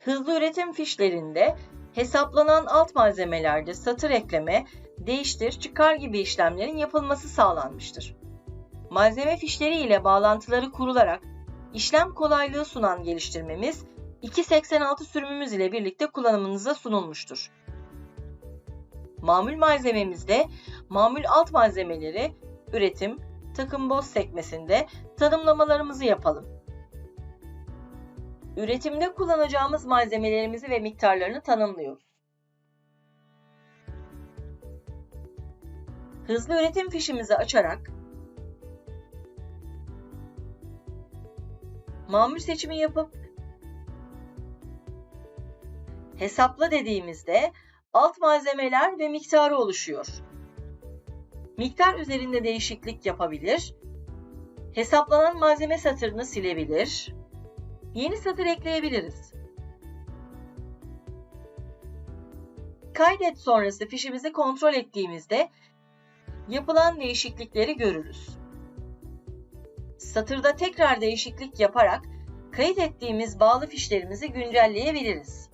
Hızlı üretim fişlerinde hesaplanan alt malzemelerde satır ekleme, değiştir, çıkar gibi işlemlerin yapılması sağlanmıştır. Malzeme fişleri ile bağlantıları kurularak işlem kolaylığı sunan geliştirmemiz 286 sürümümüz ile birlikte kullanımınıza sunulmuştur. Mamul malzememizde mamul alt malzemeleri üretim, takım boz sekmesinde tanımlamalarımızı yapalım. Üretimde kullanacağımız malzemelerimizi ve miktarlarını tanımlıyoruz. Hızlı üretim fişimizi açarak mamul seçimi yapıp hesapla dediğimizde alt malzemeler ve miktarı oluşuyor. Miktar üzerinde değişiklik yapabilir, hesaplanan malzeme satırını silebilir, yeni satır ekleyebiliriz. Kaydet sonrası fişimizi kontrol ettiğimizde yapılan değişiklikleri görürüz. Satırda tekrar değişiklik yaparak kayıt ettiğimiz bağlı fişlerimizi güncelleyebiliriz.